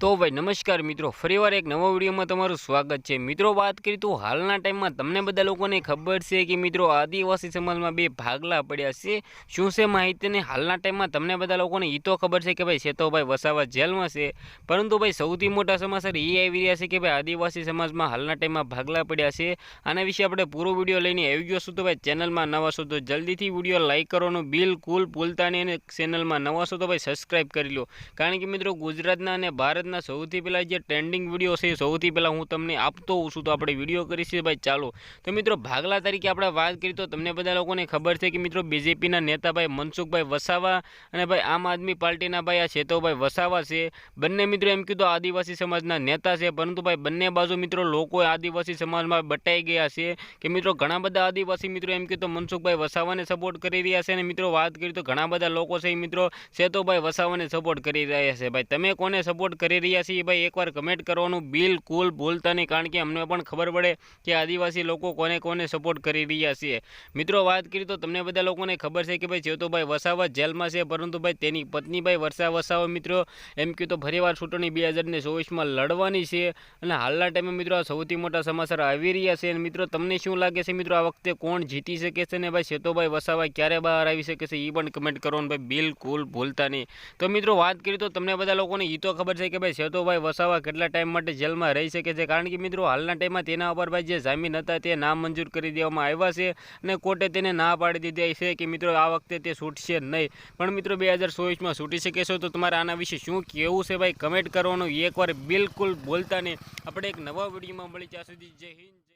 તો ભાઈ નમસ્કાર મિત્રો, ફરીવાર એક નવા વિડીયોમાં તમારું સ્વાગત છે. મિત્રો, વાત કરી તો હાલના ટાઈમમાં તમને બધા લોકોને ખબર છે કે મિત્રો, આદિવાસી સમાજમાં બે ભાગલા પડ્યા છે. શું છે માહિતીને? હાલના ટાઈમમાં તમને બધા લોકોને એ તો ખબર છે કે ભાઈ શેતોભાઈ વસાવા જેલમાં છે. પરંતુ ભાઈ સૌથી મોટા સમાચાર એ આવી રહ્યા છે કે ભાઈ આદિવાસી સમાજમાં હાલના ટાઈમમાં ભાગલા પડ્યા છે. આના વિશે આપણે પૂરો વીડિયો લઈને આવી ગયો છું. તો ભાઈ ચેનલમાં નવા છો તો જલ્દીથી વીડિયો લાઇક કરવાનું બિલકુલ ભૂલતા નહીં અને ચેનલમાં નવા છો તો ભાઈ સબસ્ક્રાઈબ કરી લો. કારણ કે મિત્રો, ગુજરાતના અને ભારતના સૌથી પહેલાં જે ટ્રેન્ડિંગ વીડિયો છે સૌથી પહેલાં હું તમને આપતો હોઉં છું તો આપણે વીડિયો કરીશું ભાઈ, ચાલો. તો મિત્રો, ભાગલા તરીકે આપણે વાત કરીએ તો તમને બધા લોકોને ખબર છે કે મિત્રો, બીજેપીના નેતા ભાઈ મનસુખભાઈ વસાવા અને ભાઈ આમ આદમી પાર્ટીના ભાઈ આ છેતોભાઈ વસાવા છે. બંને મિત્રો એમ કીધું, આદિવાસી સમાજના નેતા છે. પરંતુ ભાઈ, બંને બાજુ મિત્રો લોકો આદિવાસી સમાજમાં બટાઈ ગયા છે કે મિત્રો, ઘણા બધા આદિવાસી મિત્રો એમ કીધું, મનસુખભાઈ વસાવાને સપોર્ટ કરી રહ્યા છે અને મિત્રો, વાત કરી તો ઘણા બધા લોકો છે મિત્રો સેતુભાઈ વસાવાને સપોર્ટ કરી રહ્યા છે. ભાઈ, તમે કોને સપોર્ટ કરી રહ્યા છીએ. ભાઈ, એકવાર કમેન્ટ કરવાનું બિલકુલ ભૂલતા નહીં, કારણ કે અમને પણ ખબર પડે કે આદિવાસી લોકો કોને કોને સપોર્ટ કરી રહ્યા છે. મિત્રો, વાત કરી તો તમને બધા લોકોને ખબર છે કે ભાઈ સેતુભાઈ વસાવા જેલમાં છે, પરંતુ ભાઈ, તેની પત્ની ભાઈ વર્ષા વસાવા, મિત્રો, એમ કહ્યું તો ફરીવાર ચૂંટણી બે હજારને ચોવીસમાં લડવાની છે. અને હાલના ટાઈમે, મિત્રો, આ સૌથી મોટા સમાચાર આવી રહ્યા છે. અને મિત્રો, તમને શું લાગે છે, મિત્રો, આ વખતે કોણ જીતી શકે છે? ને ભાઈ સેતુભાઈ વસાવા ક્યારે બહાર આવી શકે છે એ પણ કમેન્ટ કરો ને ભાઈ, બિલકુલ ભૂલતા નહીં. તો મિત્રો, વાત કરી તો તમને બધા લોકોને એ તો ખબર છે કે ભાઈ સેતુભાઈ વસાવા કેટલા ટાઈમ માટે જેલમાં રહી શકે છે? કારણ કે મિત્રો, હાલના ટાઈમમાં તેના ઉપર ભાઈ જે જામીન હતા તે નામંજૂર કરી દેવામાં આવ્યા છે અને કોર્ટે તેને ના પાડી દીધી છે કે મિત્રો, આ વખતે તે છૂટશે નહીં. પણ મિત્રો બે હજાર ચોવીસમાં છૂટી શકે છો તો તમારે આના વિશે શું કહેવું છે ભાઈ? કમેન્ટ કરવાનું એકવાર બિલકુલ બોલતા નહીં. આપણે એક નવા વિડીયોમાં મળી ત્યાં સુધી જય હિન્દ